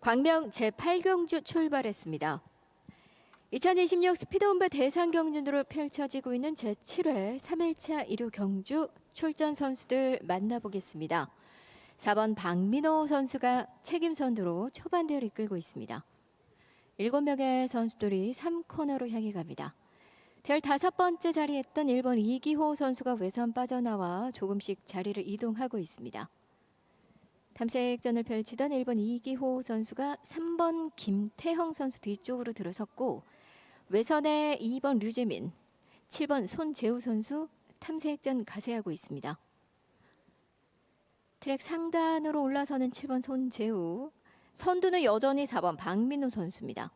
광명 제8경주 출발했습니다. 2026 스피드홈바 대상 경륜으로 펼쳐지고 있는 제7회 3일차 1호 경주 출전 선수들 만나보겠습니다. 4번 박민호 선수가 책임 선두로 초반대를 이끌고 있습니다. 7명의 선수들이 3코너로 향해 갑니다. 대열 다섯 번째 자리에 했던 1번 이기호 선수가 외선 빠져나와 조금씩 자리를 이동하고 있습니다. 탐색전을 펼치던 1번 이기호 선수가 3번 김태형 선수 뒤쪽으로 들어섰고 외선에 2번 류재민, 7번 손재우 선수 탐색전 가세하고 있습니다. 트랙 상단으로 올라서는 7번 손재우, 선두는 여전히 4번 박민호 선수입니다.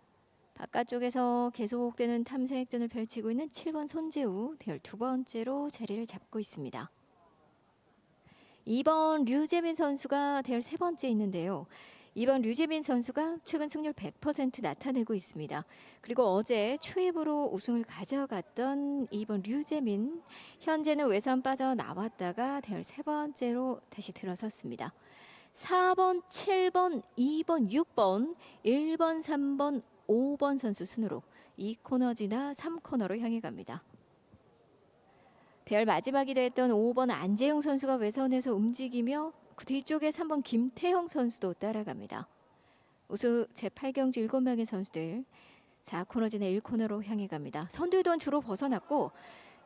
바깥쪽에서 계속되는 탐색전을 펼치고 있는 7번 손재우 대열 두 번째로 자리를 잡고 있습니다. 2번 류재민 선수가 대열 세 번째 있는데요. 2번 류재민 선수가 최근 승률 100% 나타내고 있습니다. 그리고 어제 추입으로 우승을 가져갔던 2번 류재민 현재는 외선 빠져 나왔다가 대열 세 번째로 다시 들어섰습니다. 4번, 7번, 2번, 6번, 1번, 3번, 5번 선수 순으로 2코너 지나 3코너로 향해 갑니다. 대열 마지막이 됐던 5번 안재용 선수가 외선에서 움직이며 그 뒤쪽에 3번 김태형 선수도 따라갑니다. 우수 제8경주 7명의 선수들 4코너 지나 1코너로 향해 갑니다. 선두유도는 주로 벗어났고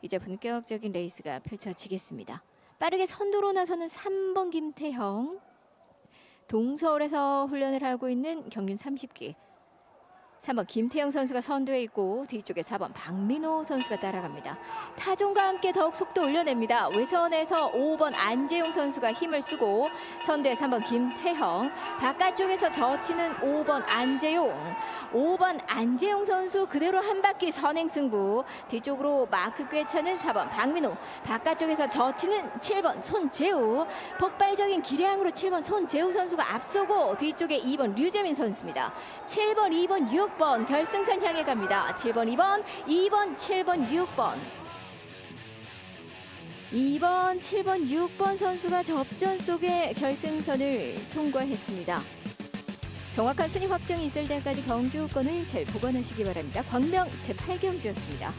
이제 본격적인 레이스가 펼쳐지겠습니다. 빠르게 선두로 나서는 3번 김태형 동서울에서 훈련을 하고 있는 경륜 30기 3번 김태형 선수가 선두에 있고 뒤쪽에 4번 박민호 선수가 따라갑니다. 타종과 함께 더욱 속도 올려냅니다. 외선에서 5번 안재용 선수가 힘을 쓰고 선두에 3번 김태형 바깥쪽에서 젖히는 5번 안재용 5번 안재용 선수 그대로 한 바퀴 선행 승부 뒤쪽으로 마크 꿰차는 4번 박민호 바깥쪽에서 젖히는 7번 손재우 폭발적인 기량으로 7번 손재우 선수가 앞서고 뒤쪽에 2번 류재민 선수입니다. 7번, 2번, 6번 결승선 향해 갑니다. 7번, 2번, 2번, 7번, 6번. 2번, 7번, 6번 선수가 접전 속에 결승선을 통과했습니다. 정확한 순위 확정이 있을 때까지 경주권을 잘 보관하시기 바랍니다. 광명 제8경주였습니다.